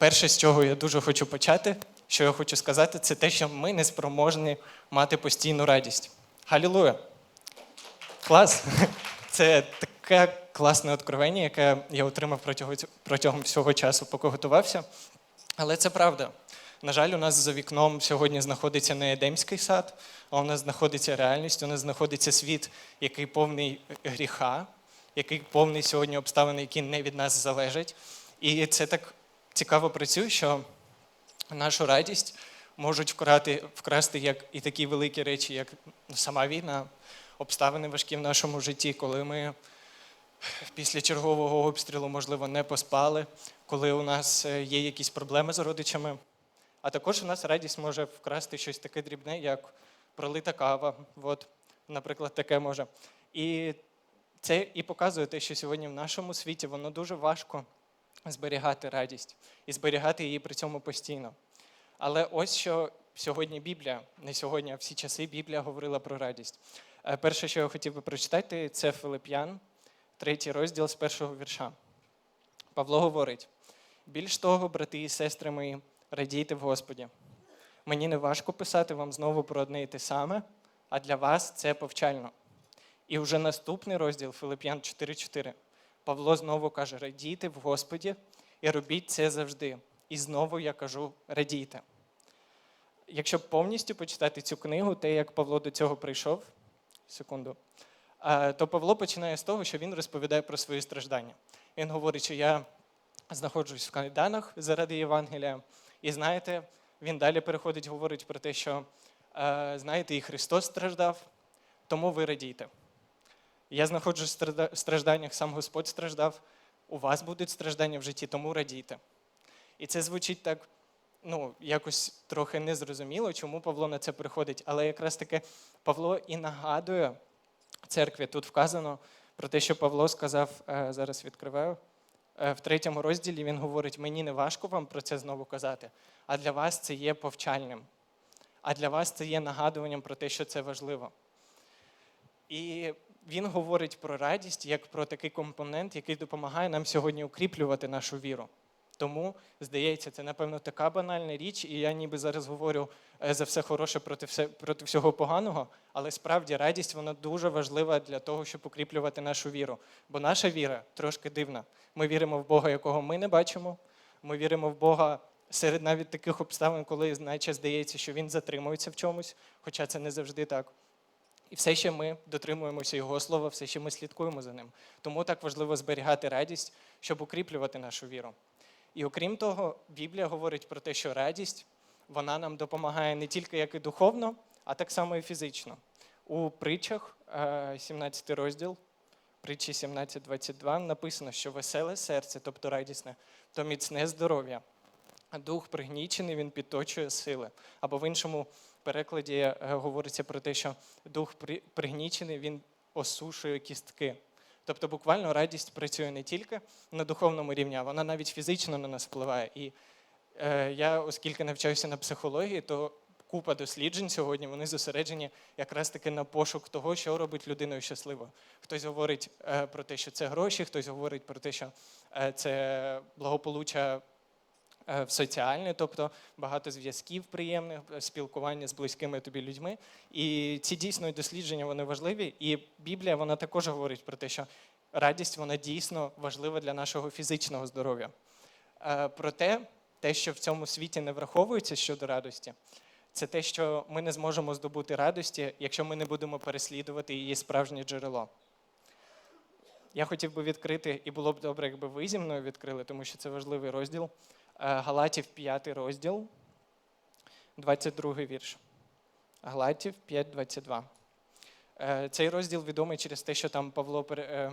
перше, з чого я дуже хочу почати, що я хочу сказати, це те, що ми не спроможні мати постійну радість. Халілуя! Клас! Це таке класне откровення, яке я отримав протягом, протягом всього часу, поки готувався. Але це правда. На жаль, у нас за вікном сьогодні знаходиться не Едемський сад, а у нас знаходиться реальність, у нас знаходиться світ, який повний гріха, який повний сьогодні обставин, які не від нас залежать. І це так цікаво працює, що нашу радість можуть вкрати, вкрасти як і такі великі речі, як сама війна, обставини важкі в нашому житті, коли ми після чергового обстрілу, можливо, не поспали, коли у нас е, є якісь проблеми з родичами. А також у нас радість може вкрасти щось таке дрібне, як пролита кава. От, наприклад, таке може. І це і показує те, що сьогодні в нашому світі воно дуже важко зберігати радість і зберігати її при цьому постійно. Але ось що сьогодні Біблія, не сьогодні, а всі часи Біблія говорила про радість. Е, Перше, що я хотів би прочитати, це Филип'ян, третій розділ з першого вірша. Павло говорить: більш того, брати і сестри мої, радійте в Господі. Мені не важко писати вам знову про одне і те саме, а для вас це повчально. І вже наступний розділ Филип'ян 4.4. Павло знову каже: радійте в Господі і робіть це завжди. І знову я кажу: радійте. Якщо повністю почитати цю книгу, те, як Павло до цього прийшов, секунду, то Павло починає з того, що він розповідає про свої страждання. Він говорить, що я знаходжусь в кайданах заради Євангелія. І знаєте, він далі переходить, говорить про те, що знаєте, і Христос страждав, тому ви радійте. Я знаходжусь в стражданнях, сам Господь страждав, у вас будуть страждання в житті, тому радійте. І це звучить так, ну, якось трохи незрозуміло, чому Павло на це приходить. Але якраз таки Павло і нагадує церкві, тут вказано про те, що Павло сказав, е, зараз відкриваю, е, в третьому розділі він говорить: мені не важко вам про це знову казати, а для вас це є повчальним. А для вас це є нагадуванням про те, що це важливо. І він говорить про радість як про такий компонент, який допомагає нам сьогодні укріплювати нашу віру. Тому, здається, це, напевно, така банальна річ, і я ніби зараз говорю е, за все хороше проти, все, проти всього поганого, але справді радість вона дуже важлива для того, щоб укріплювати нашу віру. Бо наша віра трошки дивна. Ми віримо в Бога, якого ми не бачимо. Ми віримо в Бога серед навіть таких обставин, коли наче здається, що він затримується в чомусь, хоча це не завжди так. І все ще ми дотримуємося Його слова, все ще ми слідкуємо за ним. Тому так важливо зберігати радість, щоб укріплювати нашу віру. І окрім того, Біблія говорить про те, що радість вона нам допомагає не тільки як і духовно, а так само і фізично. У притчах, е, 17 розділ, притчі 17.22, написано, що веселе серце, тобто радісне, то міцне здоров'я. А дух пригнічений, він підточує сили. Або в іншому перекладі е, говориться про те, що дух при- пригнічений, він осушує кістки. Тобто буквально радість працює не тільки на духовному рівні, а вона навіть фізично на нас впливає. І е, я, оскільки навчаюся на психології, то купа досліджень сьогодні вони зосереджені якраз таки на пошук того, що робить людиною щасливою. Хтось говорить е, про те, що це гроші, хтось говорить про те, що е, це благополуччя в соціальне, тобто багато зв'язків приємних, е, спілкування з близькими тобі людьми. І ці дійсно дослідження вони важливі. І Біблія вона також говорить про те, що радість вона дійсно важлива для нашого фізичного здоров'я. Е, Проте, те, що в цьому світі не враховується щодо радості, це те, що ми не зможемо здобути радості, якщо ми не будемо переслідувати її справжнє джерело. Я хотів би відкрити, і було б добре, якби ви зі мною відкрили, тому що це важливий розділ. Е, Галатів 5 розділ, 22 вірш. Галатів 5.22. Е, Цей розділ відомий через те, що там Павло е,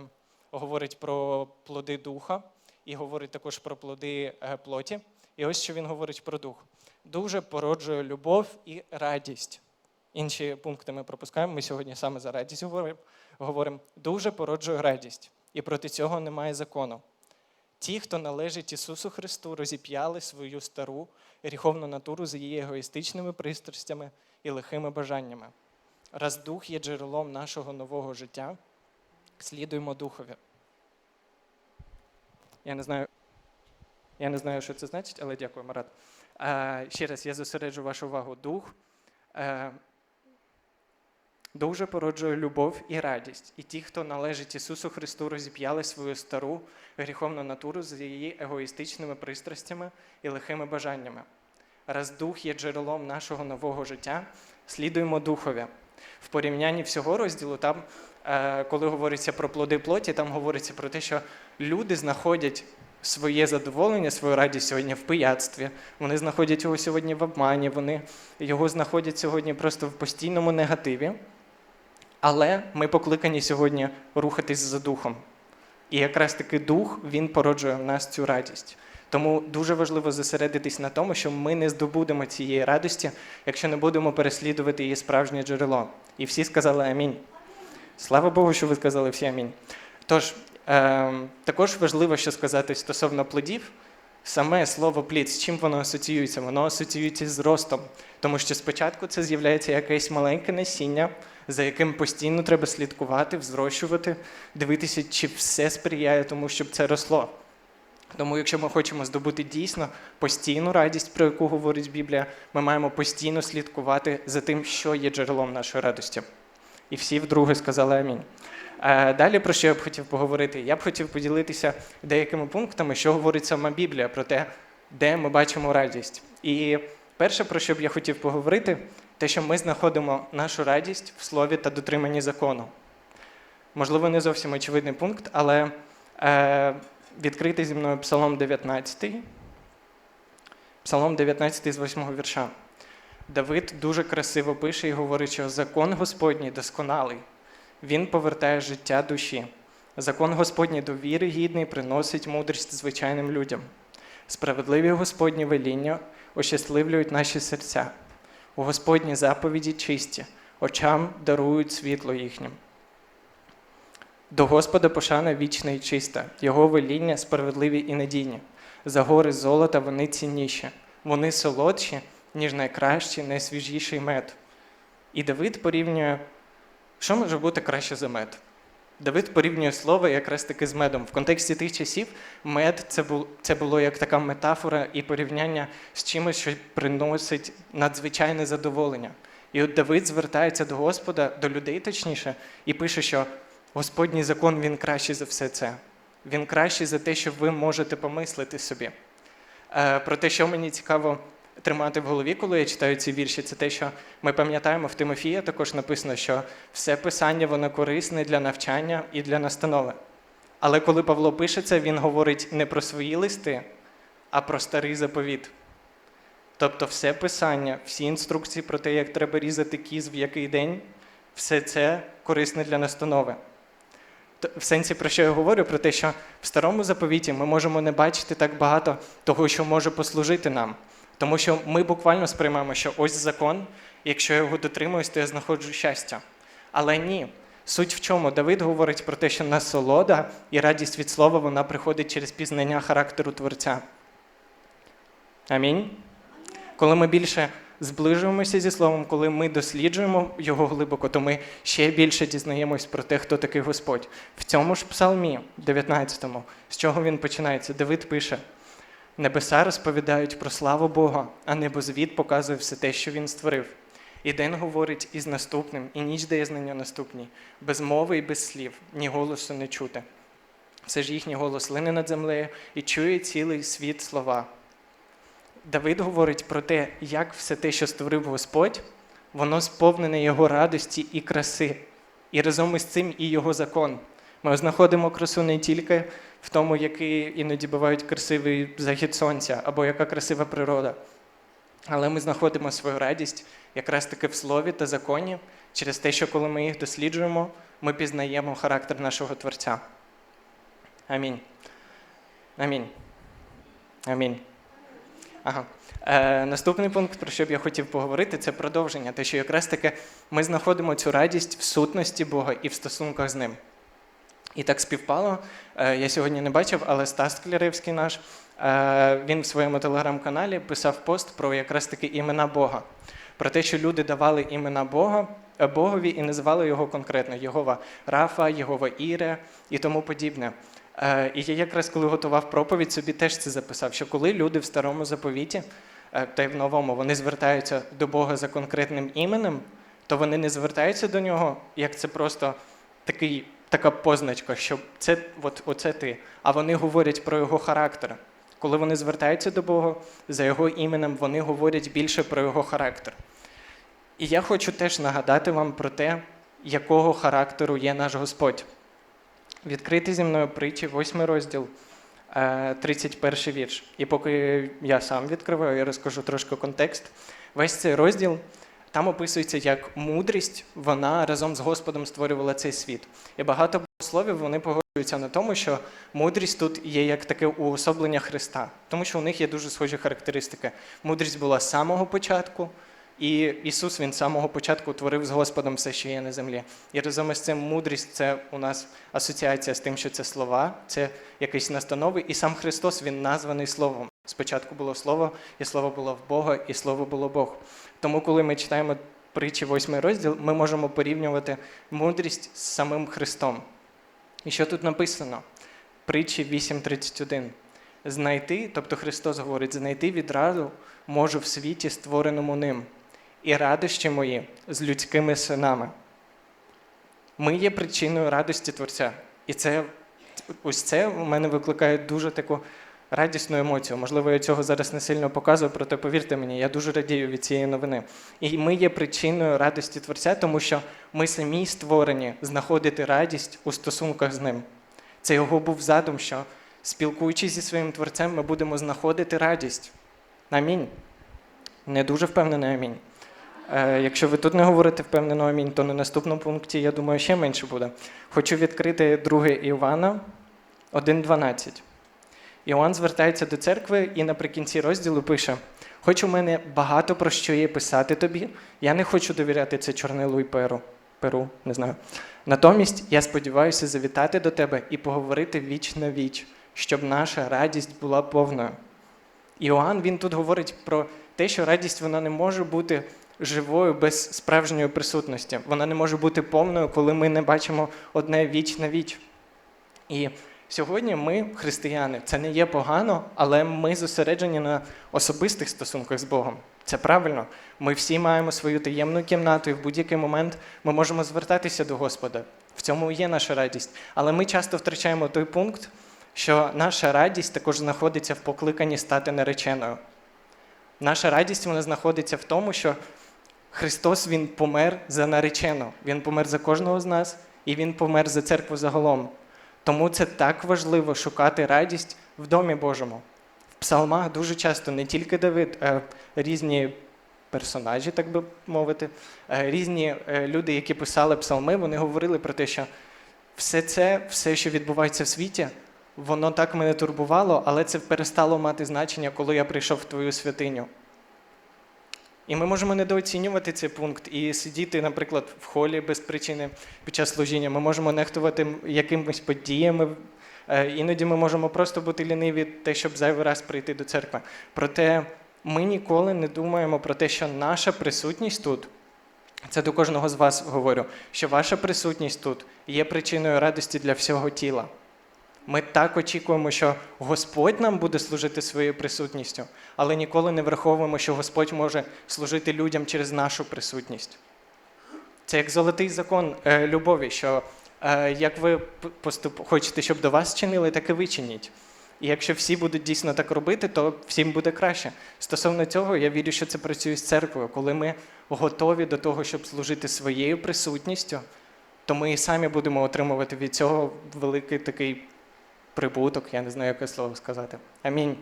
говорить про плоди духа і говорить також про плоди плоті. І ось що він говорить про дух. Дуже породжує любов і радість. Інші пункти ми пропускаємо. Ми сьогодні саме за радість говоримо. говоримо. Дуже породжує радість, і проти цього немає закону. Ті, хто належить Ісусу Христу, розіп'яли свою стару гріховну натуру з її егоїстичними пристрастями і лихими бажаннями. Раз дух є джерелом нашого нового життя, слідуємо духові. Я не знаю. Я не знаю, що це значить, але дякую, Марат. Е, ще раз я зосереджу вашу увагу. Дух е, дуже породжує любов і радість. І ті, хто належить Ісусу Христу, розіп'яли свою стару гріховну натуру з її егоїстичними пристрастями і лихими бажаннями. Раз дух є джерелом нашого нового життя, слідуємо духові. В порівнянні всього розділу, там, е, коли говориться про плоди плоті, там говориться про те, що люди знаходять своє задоволення, свою радість сьогодні в пияцтві. Вони знаходять його сьогодні в обмані, вони його знаходять сьогодні просто в постійному негативі. Але ми покликані сьогодні рухатись за духом. І якраз таки дух він породжує в нас цю радість. Тому дуже важливо зосередитись на тому, що ми не здобудемо цієї радості, якщо не будемо переслідувати її справжнє джерело. І всі сказали амінь. Слава Богу, що ви сказали всі амінь. Тож, е, також важливо, що сказати стосовно плодів. Саме слово плід, з чим воно асоціюється? Воно асоціюється з ростом. Тому що спочатку це з'являється якесь маленьке насіння, за яким постійно треба слідкувати, взрощувати, дивитися, чи все сприяє тому, щоб це росло. Тому, якщо ми хочемо здобути дійсно постійну радість, про яку говорить Біблія, ми маємо постійно слідкувати за тим, що є джерелом нашої радості. І всі вдруге сказали амінь. Е, Далі про що я б хотів поговорити? Я б хотів поділитися деякими пунктами, що говорить сама Біблія про те, де ми бачимо радість. І перше, про що б я хотів поговорити, те, що ми знаходимо нашу радість в слові та дотриманні закону. Можливо, не зовсім очевидний пункт, але е, відкритий зі мною Псалом 19. Псалом 19 з 8 вірша. Давид дуже красиво пише і говорить, що закон Господній досконалий. Він повертає життя душі. Закон Господній до віри гідний приносить мудрість звичайним людям. Справедливі Господні веління ощасливлюють наші серця. У Господні заповіді чисті, очам дарують світло їхнім. До Господа пошана вічна і чиста, Його веління справедливі і надійні. За гори золота вони цінніші, вони солодші, ніж найкращий, найсвіжіший мед. І Давид порівнює, що може бути краще за мед? Давид порівнює слово якраз таки з медом. В контексті тих часів мед це було, це було як така метафора і порівняння з чимось, що приносить надзвичайне задоволення. І от Давид звертається до Господа, до людей точніше, і пише, що Господній закон він кращий за все це. Він кращий за те, що ви можете помислити собі. Е, Про те, що мені цікаво тримати в голові, коли я читаю ці вірші, це те, що ми пам'ятаємо в Тимофія також написано, що все писання воно корисне для навчання і для настанови. Але коли Павло пише це, він говорить не про свої листи, а про старий заповіт. Тобто, все писання, всі інструкції про те, як треба різати кіз в який день, все це корисне для настанови. В сенсі, про що я говорю, про те, що в старому заповіті ми можемо не бачити так багато того, що може послужити нам. Тому що ми буквально сприймаємо, що ось закон, якщо я його дотримуюсь, то я знаходжу щастя. Але ні. Суть в чому? Давид говорить про те, що насолода і радість від слова вона приходить через пізнання характеру Творця. Амінь. Коли ми більше зближуємося зі Словом, коли ми досліджуємо його глибоко, то ми ще більше дізнаємось про те, хто такий Господь. В цьому ж псалмі, 19-му, з чого він починається? Давид пише: Небеса розповідають про славу Бога, а небозвід показує все те, що він створив. І день говорить із наступним, і ніч дає знання наступній, без мови і без слів, ні голосу не чути. Все ж їхній голос лине над землею і чує цілий світ слова. Давид говорить про те, як все те, що створив Господь, воно сповнене його радості і краси, і разом із цим і його закон. Ми знаходимо красу не тільки в тому, який іноді бувають красивий захід сонця або яка красива природа. Але ми знаходимо свою радість якраз таки в слові та законі, через те, що коли ми їх досліджуємо, ми пізнаємо характер нашого Творця. Амінь. Амінь. Амінь. Ага. Е, наступний пункт, про що б я хотів поговорити, це продовження. Те, що якраз таки ми знаходимо цю радість в сутності Бога і в стосунках з ним. І так співпало. Е, я сьогодні не бачив, але Стас Кляревський наш, е, він в своєму телеграм-каналі писав пост про якраз таки імена Бога. Про те, що люди давали імена Бога, е, Богові і називали його конкретно Єгова Рафа, Єгова Іре і тому подібне. І я якраз коли готував проповідь, собі теж це записав, що коли люди в старому заповіті та й в новому вони звертаються до Бога за конкретним іменем, то вони не звертаються до нього, як це просто такий, така позначка, що це от, оце ти. А вони говорять про його характер. Коли вони звертаються до Бога за його іменем, вони говорять більше про його характер. І я хочу теж нагадати вам про те, якого характеру є наш Господь. Відкрити зі мною притчі, 8 розділ, е, 31 вірш. І поки я сам відкриваю, я розкажу трошки контекст. Весь цей розділ там описується, як мудрість вона разом з Господом створювала цей світ. І багато богословів вони погоджуються на тому, що мудрість тут є як таке уособлення Христа, тому що у них є дуже схожі характеристики. Мудрість була з самого початку, і Ісус Він з самого початку творив з Господом все, що є на землі. І разом із цим мудрість це у нас асоціація з тим, що це слова, це якісь настанови, і сам Христос Він названий Словом. Спочатку було Слово, і Слово було в Бога, і Слово було Бог. Тому, коли ми читаємо притчі 8 розділ, ми можемо порівнювати мудрість з самим Христом. І що тут написано? Притчі 8.31. Знайти, тобто Христос говорить, знайти відразу можу в світі, створеному ним, і радощі мої з людськими синами. Ми є причиною радості Творця. І це ось це у мене викликає дуже таку радісну емоцію. Можливо, я цього зараз не сильно показую, проте повірте мені, я дуже радію від цієї новини. І ми є причиною радості Творця, тому що ми самі створені знаходити радість у стосунках з ним. Це його був задум, що спілкуючись зі своїм творцем, ми будемо знаходити радість. Амінь. Не дуже впевнений амінь. Е, Якщо ви тут не говорите впевнено амінь, то на наступному пункті, я думаю, ще менше буде. Хочу відкрити 2 Івана 1.12. Іоанн звертається до церкви і наприкінці розділу пише: Хоч у мене багато про що є писати тобі, я не хочу довіряти це чорнилу і перу. Перу, не знаю. Натомість я сподіваюся завітати до тебе і поговорити віч на віч, щоб наша радість була повною. Іоанн він тут говорить про те, що радість вона не може бути живою без справжньої присутності. Вона не може бути повною, коли ми не бачимо одне віч на віч. І сьогодні ми, християни, це не є погано, але ми зосереджені на особистих стосунках з Богом. Це правильно. Ми всі маємо свою таємну кімнату, і в будь-який момент ми можемо звертатися до Господа. В цьому є наша радість. Але ми часто втрачаємо той пункт, що наша радість також знаходиться в покликанні стати нареченою. Наша радість вона знаходиться в тому, що Христос Він помер за наречену. Він помер за кожного з нас, і Він помер за церкву загалом. Тому це так важливо шукати радість в домі Божому. В псалмах дуже часто не тільки Давид, а різні персонажі, так би мовити, е, різні е, люди, які писали псалми, вони говорили про те, що все це, все, що відбувається в світі, воно так мене турбувало, але це перестало мати значення, коли я прийшов в твою святиню. І ми можемо недооцінювати цей пункт і сидіти, наприклад, в холі без причини під час служіння. Ми можемо нехтувати якимись подіями. Е, Іноді ми можемо просто бути ліниві те, щоб зайвий раз прийти до церкви. Проте ми ніколи не думаємо про те, що наша присутність тут. Це до кожного з вас говорю, що ваша присутність тут є причиною радості для всього тіла. Ми так очікуємо, що Господь нам буде служити своєю присутністю, але ніколи не враховуємо, що Господь може служити людям через нашу присутність. Це як золотий закон е, любові, що е, як ви поступ, хочете, щоб до вас чинили, так і ви чиніть. І якщо всі будуть дійсно так робити, то всім буде краще. Стосовно цього, я вірю, що це працює з церквою. Коли ми готові до того, щоб служити своєю присутністю, то ми і самі будемо отримувати від цього великий такий прибуток, я не знаю, яке слово сказати. Амінь.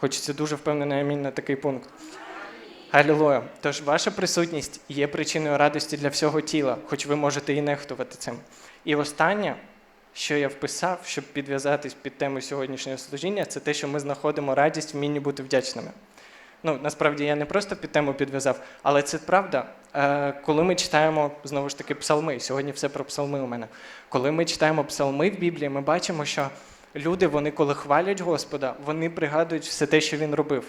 Хочеться дуже впевнений амінь на такий пункт. Алілуя. Тож ваша присутність є причиною радості для всього тіла, хоч ви можете і нехтувати цим. І останнє, що я вписав, щоб підв'язатись під тему сьогоднішнього служіння, це те, що ми знаходимо радість в вмінні бути вдячними. Ну, насправді я не просто під тему підв'язав, але це правда. Е, коли ми читаємо знову ж таки псалми, сьогодні все про псалми у мене. Коли ми читаємо псалми в Біблії, ми бачимо, що люди, вони, коли хвалять Господа, вони пригадують все те, що він робив.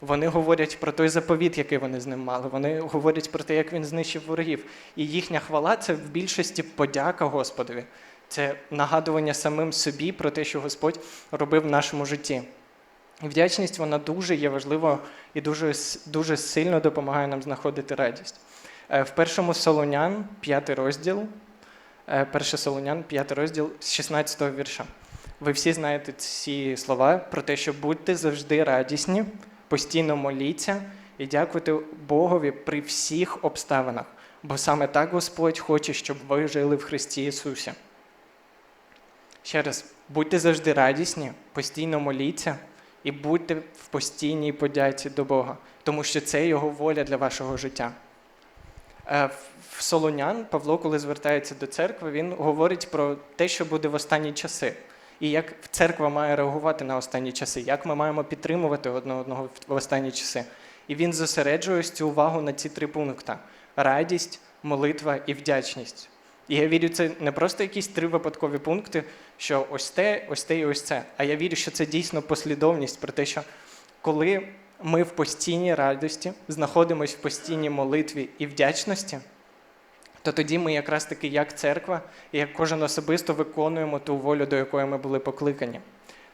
Вони говорять про той заповіт, який вони з ним мали. Вони говорять про те, як він знищив ворогів. І їхня хвала це в більшості подяка Господові. Це нагадування самим собі про те, що Господь робив в нашому житті. І вдячність вона дуже є важлива і дуже, дуже сильно допомагає нам знаходити радість. Е, В першому Солонян, п'ятий розділ, е, перше Солонян, п'ятий розділ з 16 вірша. Ви всі знаєте ці слова про те, що будьте завжди радісні, постійно моліться і дякуйте Богові при всіх обставинах, бо саме так Господь хоче, щоб ви жили в Христі Ісусі. Ще раз, будьте завжди радісні, постійно моліться і будьте в постійній подяці до Бога, тому що це Його воля для вашого життя. Е, в- Солонян Павло, коли звертається до церкви, він говорить про те, що буде в останні часи, і як церква має реагувати на останні часи, як ми маємо підтримувати одне одного в останні часи. І він зосереджує цю увагу на ці три пункти: радість, молитва і вдячність. І я вірю, це не просто якісь три випадкові пункти, що ось те, ось те і ось це. А я вірю, що це дійсно послідовність про те, що коли ми в постійній радості знаходимося в постійній молитві і вдячності, то тоді ми якраз таки, як церква, і як кожен особисто виконуємо ту волю, до якої ми були покликані.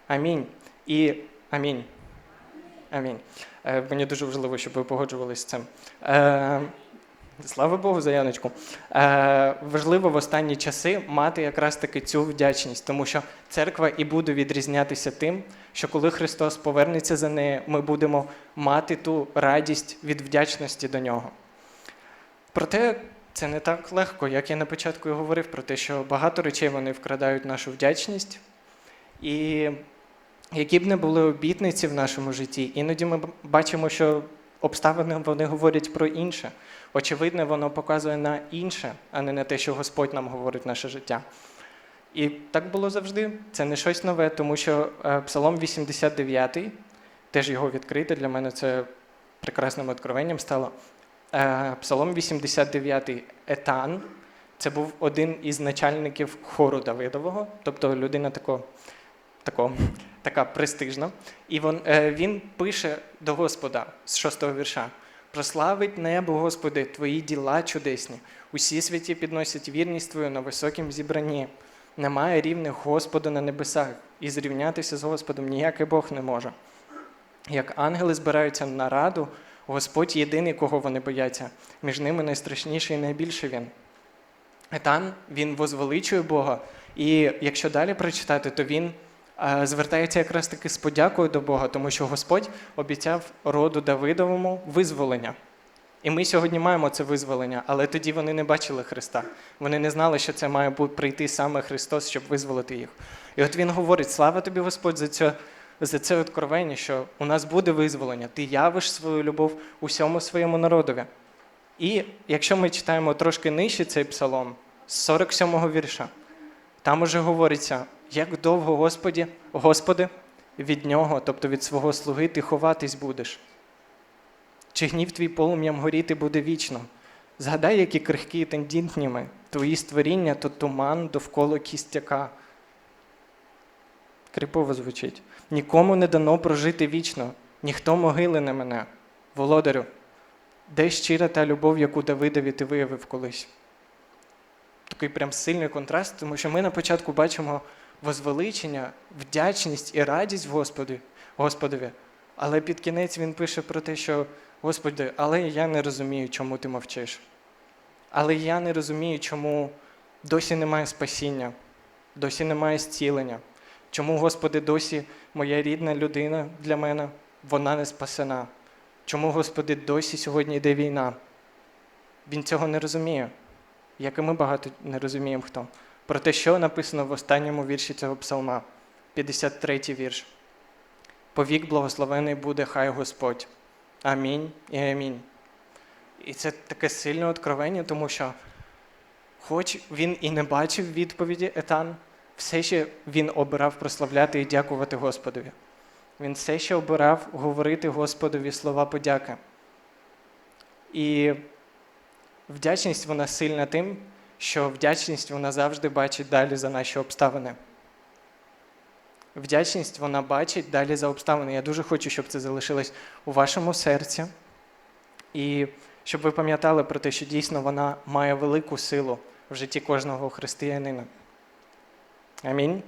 Амінь. І амінь. Амінь. Е, мені дуже важливо, щоб ви погоджувалися з цим. Слава Богу, за Яночку. Е, важливо в останні часи мати якраз таки цю вдячність, тому що церква і буде відрізнятися тим, що коли Христос повернеться за нею, ми будемо мати ту радість від вдячності до нього. Проте це не так легко, як я на початку і говорив про те, що багато речей вони вкрадають нашу вдячність. І які б не були обітниці в нашому житті, іноді ми бачимо, що обставини вони говорять про інше. Очевидно, воно показує на інше, а не на те, що Господь нам говорить в наше життя. І так було завжди. Це не щось нове, тому що е, Псалом 89, теж його відкрити, для мене це прекрасним откровенням стало. Е, Псалом 89 Етан. Це був один із начальників хору Давидового, тобто людина тако, тако, така престижна. І він, е, він пише до Господа з шостого вірша: Прославить небо, Господи, Твої діла чудесні. Усі святі підносять вірність Твою на високім зібранні. Немає рівних Господа на небесах, і зрівнятися з Господом ніякий Бог не може. Як ангели збираються на раду, Господь єдиний, кого вони бояться. Між ними найстрашніший і найбільший він. Етан він возвеличує Бога. І якщо далі прочитати, то він звертається якраз таки з подякою до Бога, тому що Господь обіцяв роду Давидовому визволення. І ми сьогодні маємо це визволення, але тоді вони не бачили Христа. Вони не знали, що це має прийти саме Христос, щоб визволити їх. І от він говорить: слава тобі, Господь, за це, за це откровення, що у нас буде визволення. Ти явиш свою любов усьому своєму народові. І якщо ми читаємо трошки нижче цей псалом, з 47-го вірша, там уже говориться, як довго Господі, Господи, від нього, тобто від свого слуги, ти ховатись будеш. Чи гнів твій полум'ям горіти буде вічно? Згадай, які крихкі і тендітні ми, твої створіння то туман довкола кістяка. Крипово звучить. Нікому не дано прожити вічно, ніхто могили не мене. Володарю, де щира та любов, яку Давидові ти виявив колись? Такий прям сильний контраст, тому що ми на початку бачимо возвеличення, вдячність і радість в Господі, Господові. Але під кінець він пише про те, що Господи, але я не розумію, чому ти мовчиш. Але я не розумію, чому досі немає спасіння, досі немає зцілення. Чому, Господи, досі моя рідна людина для мене, вона не спасена. Чому, Господи, досі сьогодні йде війна? Він цього не розуміє, як і ми багато не розуміємо хто. Про те, що написано в останньому вірші цього псалма, 53 вірш. Повік благословений буде хай Господь. Амінь і амінь. І це таке сильне откровення, тому що, хоч він і не бачив відповіді Етан, все ще він обирав прославляти і дякувати Господові. Він все ще обирав говорити Господові слова подяки. І вдячність вона сильна тим, що вдячність вона завжди бачить далі за наші обставини. Вдячність вона бачить далі за обставини. Я дуже хочу, щоб це залишилось у вашому серці. І щоб ви пам'ятали про те, що дійсно вона має велику силу в житті кожного християнина. Амінь.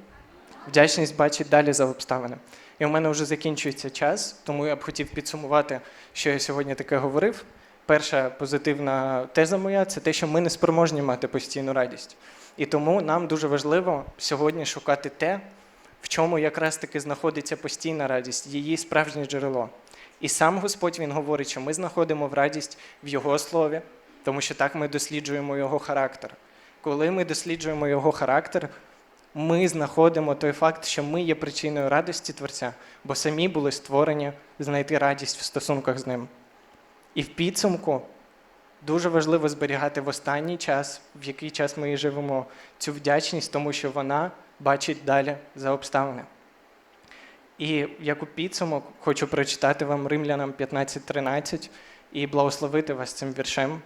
Вдячність бачить далі за обставини. І у мене вже закінчується час, тому я б хотів підсумувати, що я сьогодні таке говорив. Перша позитивна теза моя це те, що ми не спроможні мати постійну радість. І тому нам дуже важливо сьогодні шукати те, в чому якраз таки знаходиться постійна радість, її справжнє джерело. І сам Господь Він говорить, що ми знаходимо в радість в Його слові, тому що так ми досліджуємо Його характер. Коли ми досліджуємо Його характер, ми знаходимо той факт, що ми є причиною радості Творця, бо самі були створені знайти радість в стосунках з ним. І в підсумку дуже важливо зберігати в останній час, в який час ми і живемо, цю вдячність, тому що вона бачить далі за обставини. І як у підсумок хочу прочитати вам Римлянам 15.13 і благословити вас цим віршем.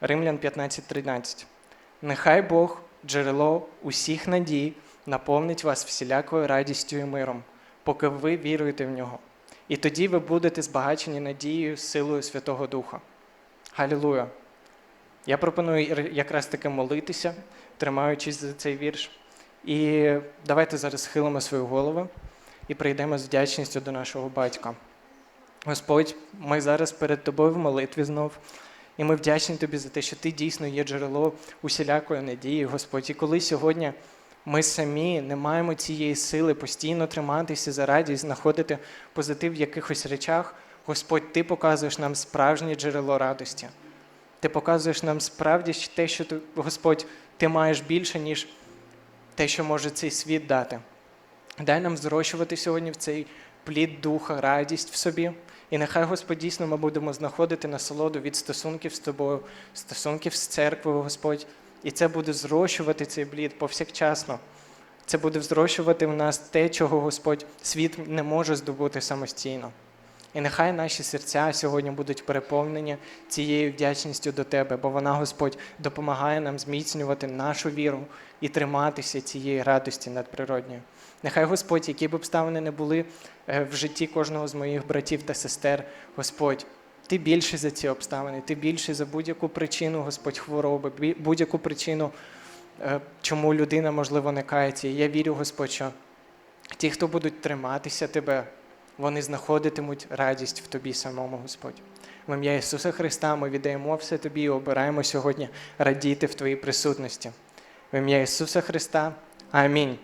Римлян 15.13. Нехай Бог, джерело усіх надій, наповнить вас всілякою радістю і миром, поки ви віруєте в нього. І тоді ви будете збагачені надією, силою Святого Духа. Галілуя! Я пропоную якраз таки молитися, тримаючись за цей вірш. І давайте зараз схилимо свої голови і прийдемо з вдячністю до нашого батька. Господь, ми зараз перед тобою в молитві знов. І ми вдячні тобі за те, що ти дійсно є джерело усілякої надії, Господь. І коли сьогодні ми самі не маємо цієї сили постійно триматися за радість, знаходити позитив в якихось речах, Господь, ти показуєш нам справжнє джерело радості. Ти показуєш нам справді те, що ти, Господь, ти маєш більше, ніж те, що може цей світ дати. Дай нам зрощувати сьогодні в цей плід духа, радість в собі. І нехай, Господь, дійсно ми будемо знаходити насолоду від стосунків з тобою, стосунків з церквою, Господь. І це буде зрощувати цей плід повсякчасно. Це буде зрощувати в нас те, чого Господь світ не може здобути самостійно. І нехай наші серця сьогодні будуть переповнені цією вдячністю до Тебе, бо вона, Господь, допомагає нам зміцнювати нашу віру і триматися цієї радості надприродньої. Нехай Господь, які б обставини не були е, в житті кожного з моїх братів та сестер, Господь, ти більший за ці обставини, ти більший за будь-яку причину, Господь, хвороби, будь-яку причину, е, чому людина, можливо, не кається. Я вірю, Господь, що ті, хто будуть триматися Тебе, вони знаходитимуть радість в Тобі самому, Господь. В ім'я Ісуса Христа ми віддаємо все Тобі і обираємо сьогодні радіти в Твоїй присутності. В ім'я Ісуса Христа. Амінь.